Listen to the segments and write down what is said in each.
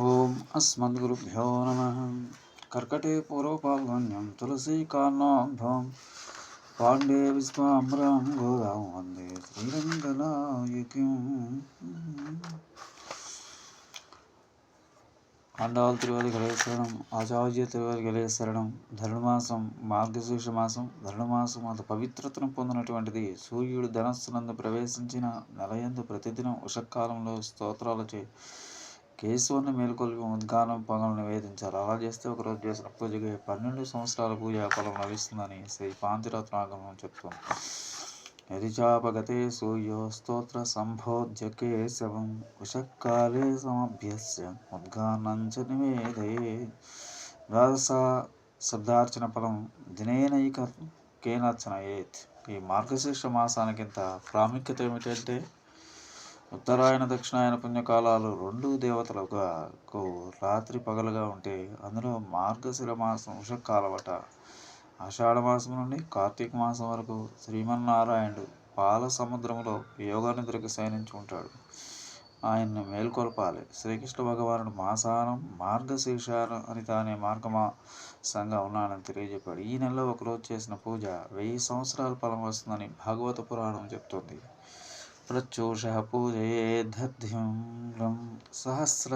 ఓం అస్మద్గురుభ్యో నమ. కర్కటే పూర్వపాల్గొన్యం తులసీకార్ణోద్భవం పాండే విశ్వాంబరం గోదాం వందే శ్రీరంగనాయకం. ఆండాల్ తిరువదిగలే గలేశ్వరం ఆచార్య తిరువదిగలే శరణం ధనుమాసం మార్గశీర్ష మాసం ధనుమాసం అంత పవిత్రతను పొందినటువంటిది సూర్యుడు ధనస్సునందు ప్రవేశించిన నెలయందు ప్రతిదినం ఉషకాలంలో స్తోత్రాలచే కేశవుని మేలుకొల్పి ఉద్గానం పొంగలు నివేదించారు అలా చేస్తే ఒకరోజు చేసిన పూజకి పన్నెండు సంవత్సరాల పూజా ఫలం లభిస్తుందని శ్రీ పాంతిరత్నాగమం చెప్తుంది. యదిచాపగతే సూర్యో స్తోత్ర సంభోజ్య కేశవం ఉషకాలే సమభ్యస్య ఉద్గానంచ నివేదయే ద్వాదశ శబ్దార్చన ఫలం దినేనైక కేనర్చనయేత్ ఈ మార్గశీర్ష మాసానికింత ప్రాముఖ్యత ఏమిటంటే ఉత్తరాయణ దక్షిణాయన పుణ్యకాలాలు రెండు దేవతలకు రాత్రి పగలుగా ఉంటే అందులో మార్గశిర మాసం ఉషకాలవట. ఆషాఢ మాసం నుండి కార్తీక మాసం వరకు శ్రీమన్నారాయణుడు పాల సముద్రంలో యోగానిద్రకు శయనించి ఉంటాడు. ఆయన్ని మేల్కొల్పాలి. శ్రీకృష్ణ భగవానుడు మాసానం మార్గశీర్షానం అని తానే మార్గమాసంగా ఉన్నానని తెలియజెప్పాడు. ఈ నెలలో ఒకరోజు చేసిన పూజ వెయ్యి సంవత్సరాల ఫలం వస్తుందని భాగవత పురాణం చెప్తుంది. ప్రత్యూషः పూజయేద్ధధ్యం సహస్ర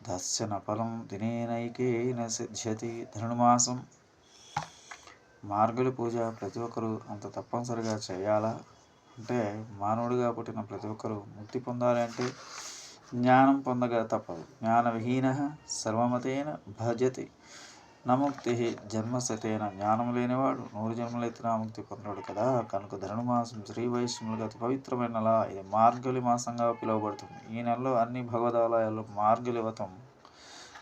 దర్శన ఫలం దినేనైకేన సిద్ధ్యతి ధనుమాసం మార్గుల పూజ ప్రతి ఒక్కరూ అంత తప్పనిసరిగా చేయాలా? అంటే మానవుడిగా పుట్టిన ప్రతి ఒక్కరూ ముక్తి పొందాలి అంటే జ్ఞానం పొందగా తప్పదు. జ్ఞానవిహీన సర్వమతేన భజతి. నముక్తి జన్మసతేన జ్ఞానం లేనివాడు. నూరు జన్మలైతే ముక్తి పొందడు కదా. కనుక ధనుమాసం శ్రీ వైష్ణవులకు అతి పవిత్రమైన నెల ఇది మార్గలి మాసంగా పిలువబడుతుంది. ఈ నెలలో అన్ని భగవదాలయాల్లో మార్గలి వ్రతం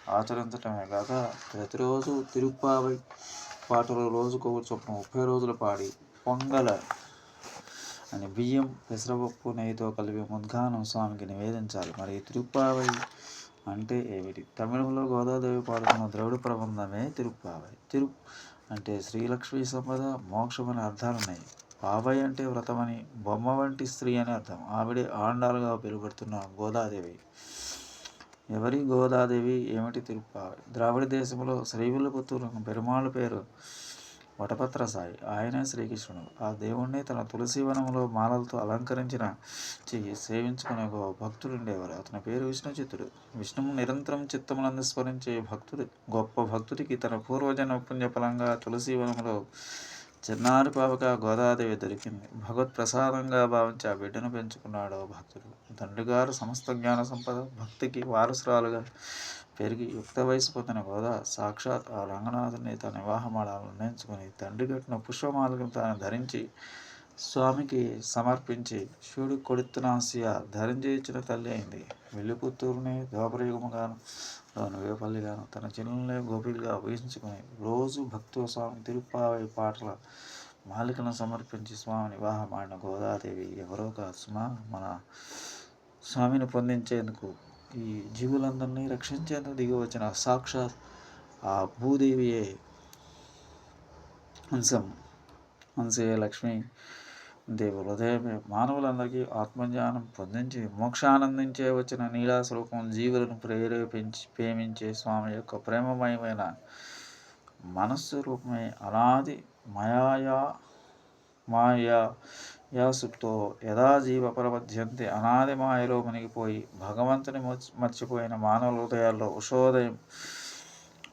ఆచరించటమే కాక ప్రతిరోజు తిరుప్పావై పాటలు రోజుకు చొప్పున ముప్పై రోజులు పాడి పొంగల అని బియ్యం పెసరపప్పు నెయ్యితో కలిపి ముద్గానం స్వామికి నివేదించాలి. మరి తిరుప్పావై అంటే ఏమిటి? తమిళంలో గోదాదేవి పాడుతున్న ద్రవిడ ప్రబంధమే తిరుప్పావై. తిరు అంటే శ్రీలక్ష్మీ సంపద మోక్షం అనే అర్థాలు ఉన్నాయి. పావై అంటే వ్రతమని బొమ్మ వంటి స్త్రీ అని అర్థం. ఆవిడే ఆండాలుగా పిలువడుతున్న గోదాదేవి. ఎవరి గోదాదేవి? ఏమిటి తిరుప్పావై? ద్రావిడ దేశంలో శ్రీవిల్లుపుత్తూరు పెరుమాళ్ళ పేరు వటపత్ర సాయి ఆయనే శ్రీకృష్ణుడు. ఆ దేవుణ్ణి తన తులసివనంలో మాలలతో అలంకరించిన చెయ్యి సేవించుకునే ఒక భక్తుడు ఉండేవారు. అతని పేరు విష్ణుచిత్తుడు. విష్ణువు నిరంతరం చిత్తములను స్మరించే భక్తుడు. గొప్ప భక్తుడికి తన పూర్వజన్మ పుణ్యఫలంగా తులసివనంలో చిన్నారి పాపక గోదాదేవి దొరికింది. భగవత్ ప్రసాదంగా భావించి ఆ బిడ్డను పెంచుకున్నాడు భక్తుడు. తండ్రి గారు సమస్త జ్ఞాన సంపద భక్తికి వారసురాలుగా పెరిగి యుక్త వయసు పొందిన గోదా సాక్షాత్ ఆ రంగనాథుని తన వివాహమాలను నిర్ణయించుకుని తండ్రి కట్టిన పుష్పమాలను తాను ధరించి స్వామికి సమర్పించి శివుడు కొడుతునాసియా ధరించి ఇచ్చిన తల్లి అయింది. వెల్లిపుత్తూరుని ద్వాపరయుగముగాను వేపల్లిగాను తన చిన్నలే గోపిలుగా ఊహించుకుని రోజు భక్తుల స్వామి తిరుప్పావై పాటల మాలికను సమర్పించి స్వామిని వివాహమాడిన గోదాదేవి ఎవరో కాదు సుమా మన స్వామిని పొందించేందుకు ఈ జీవులందరినీ రక్షించేందుకు దిగి వచ్చిన సాక్షాత్ ఆ భూదేవియే అంశం అంశే లక్ష్మి దేవు. హృదయమే మానవులందరికీ ఆత్మజ్ఞానం పొందించి మోక్షానందించే వచ్చిన నీలాస్వరూపం జీవులను ప్రేరేపించి ప్రేమించే స్వామి యొక్క ప్రేమమయమైన మనస్సు రూపమే అనాది మయాయా మాయా యాసుతో యథాజీవ జీవ అనాది మాయలో మునిగిపోయి భగవంతుని మర్చిపోయిన మానవ హృదయాల్లో ఉషోదయం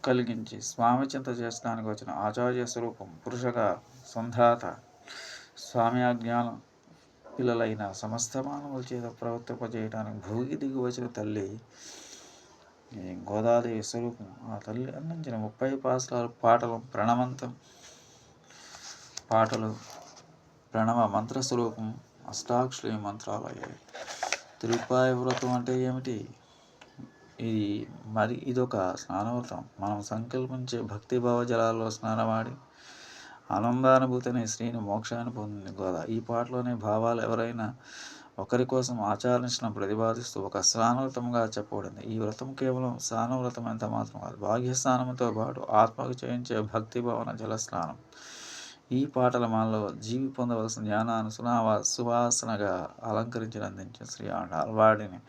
కలిగించి స్వామి చింత చేసడానికి వచ్చిన ఆచార్య స్వరూపం పురుషగా సంధాత స్వామి అజ్ఞానం పిల్లలైన సమస్త మానవుల చేత ప్రవర్తింపజేయడానికి భూగి దిగి వచ్చిన తల్లి గోదాదేవి స్వరూపం. ఆ తల్లి అందించిన ముప్పై పాసరాలు పాటలు ప్రణవంతం పాటలు ప్రణవ మంత్రస్వరూపం అష్టాక్షరి మంత్రాలు అయ్యాయి తిరుపాయ వ్రతం అంటే ఏమిటి? ఇది మరి ఇదొక స్నానవ్రతం. మనం సంకల్పించే భక్తి భావ జలాల్లో స్నానమాడి ఆనందానుభూతిని శ్రీని మోక్షాన్ని పొందింది గోదా. ఈ పాటలోని భావాలు ఎవరైనా ఒకరి కోసం ఆచరించిన ప్రతిపాదిస్తూ ఒక స్నానవ్రతంగా చెప్పబడింది. ఈ వ్రతం కేవలం స్నానవ్రతం ఎంత మాత్రం కాదు భాగ్య స్నానంతో పాటు ఆత్మకు చేయించే భక్తి భావన జల స్నానం ఈ పాటల మాలలో జీవి పొందవలసిన జ్ఞానాన్ని సునావా సువాసనగా అలంకరించి అందించిన శ్రీ ఆండాల్ వాడిని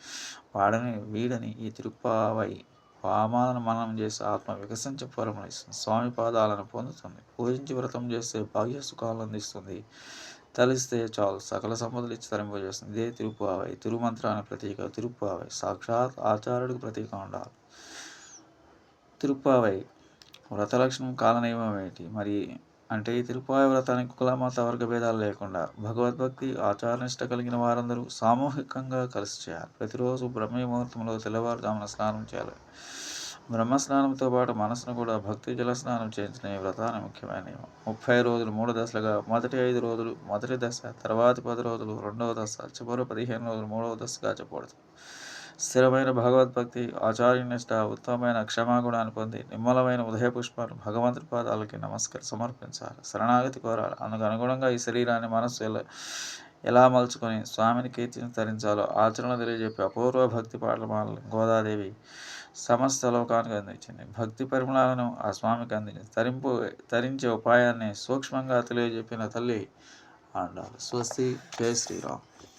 వాడని వీడని ఈ తిరుపావై పామాలను మనం చేసి ఆత్మ వికసించే ఇస్తుంది. స్వామి పాదాలను పొందుతుంది. పూజించి వ్రతం చేస్తే భాగ్య సుఖాలను అందిస్తుంది. తలిస్తే చాలు సకల సంపదలు ఇచ్చి తరింపజేస్తుంది. ఇదే తిరుపావై తిరుమంత్రానికి ప్రతీక తిరుపావై సాక్షాత్ ఆచార్యుడికి ప్రతీక ఉండాలి. తిరుపావై వ్రతలక్షణం కాలనైవం ఏంటి మరి అంటే ఈ తిరుపాయ వ్రతానికి కుల మత వర్గ భేదాలు లేకుండా భగవద్భక్తి ఆచారనిష్ట కలిగిన వారందరూ సామూహికంగా కలిసి చేయాలి. ప్రతిరోజు బ్రహ్మీ ముహూర్తంలో తెల్లవారుజామున స్నానం చేయాలి. బ్రహ్మ స్నానంతో పాటు మనసును కూడా భక్తి జల స్నానం చేయించిన ఈ వ్రతాన్ని ముఖ్యమైన నియమం. ముప్పై రోజులు మూడు దశలుగా మొదటి ఐదు రోజులు మొదటి దశ తర్వాతి పది రోజులు రెండవ దశ చివరి పదిహేను రోజులు మూడవ దశగా చెప్పబడుతుంది. స్థిరమైన భగవద్భక్తి ఆచార్యనిష్ట ఉత్తమమైన క్షమాగుణాన్ని పొంది నిమ్మలమైన ఉదయ పుష్పాలు భగవంతుడి పాదాలకి నమస్కారం సమర్పించాలి. శరణాగతి కోరాలి. అందుకు అనుగుణంగా ఈ శరీరాన్ని మనస్సు ఎలా ఎలా మలుచుకొని స్వామిని కీర్తిని తరించాలో ఆచరణ తెలియజెప్పి అపూర్వ భక్తి పాటల గోదాదేవి సమస్త లోకానికి అందించింది. భక్తి పరిమళాలను ఆ స్వామికి అందించింది. తరింపు తరించే ఉపాయాన్ని సూక్ష్మంగా తెలియజెప్పిన తల్లి అండాలి స్వస్తి. జయ శ్రీరామ్.